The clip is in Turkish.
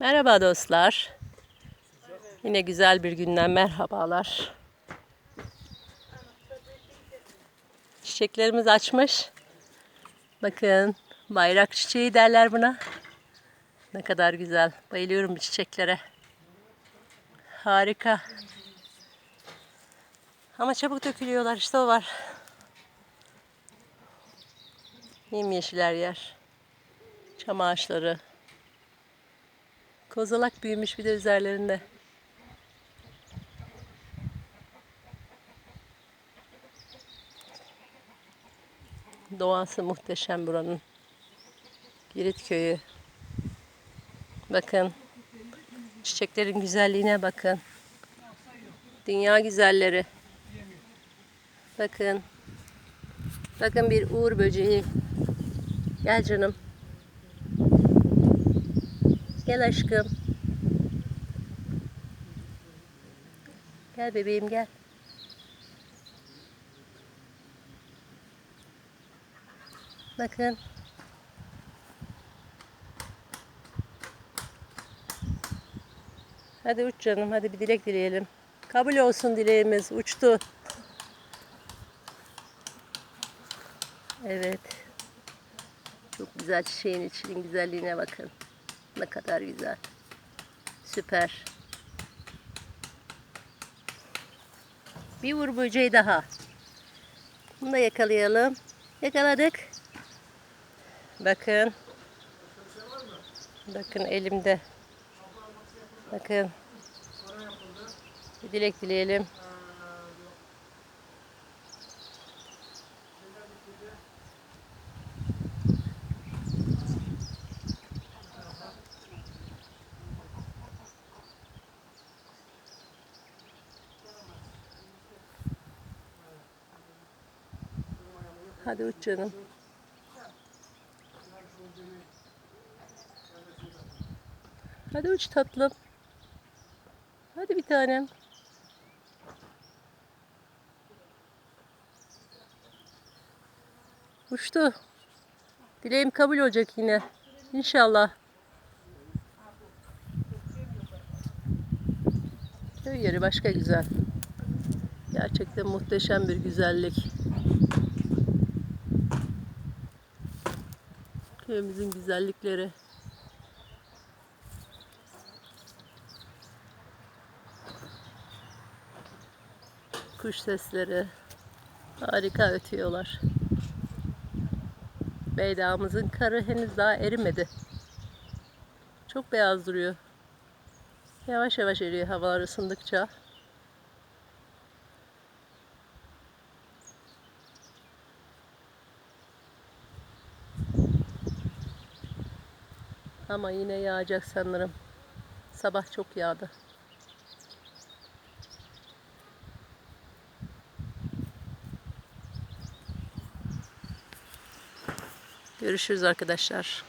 Merhaba dostlar. Yine güzel bir günden merhabalar. Çiçeklerimiz açmış. Bakın bayrak çiçeği derler buna. Ne kadar güzel. Bayılıyorum bu çiçeklere. Harika. Ama çabuk dökülüyorlar işte o var. Yemyeşil yer. Çam ağaçları. Kozalak büyümüş bir de üzerlerinde. Doğası muhteşem buranın. Girit köyü. Bakın. Çiçeklerin güzelliğine bakın. Dünya güzelleri. Bakın. Bakın bir uğur böceği. Gel canım. Gel aşkım. Gel bebeğim gel. Bakın. Hadi uç canım. Hadi bir dilek dileyelim. Kabul olsun dileğimiz. Uçtu. Evet. Çok güzel çiçeğin içinin güzelliğine bakın. Ne kadar güzel. Süper. Bir vur böceği daha. Bunu da yakalayalım. Yakaladık. Bakın. Bakın elimde. Bakın. Bir dilek dileyelim. Hadi uç canım. Hadi uç tatlım. Hadi bir tanem. Uçtu. Dileğim kabul olacak yine. İnşallah. Köy yeri başka güzel. Gerçekten muhteşem bir güzellik. Köyümüzün güzellikleri. Kuş sesleri. Harika ötüyorlar. Beydağımızın karı henüz daha erimedi. Çok beyaz duruyor. Yavaş yavaş eriyor havalar ısındıkça. Ama yine yağacak sanırım. Sabah çok yağdı. Görüşürüz arkadaşlar.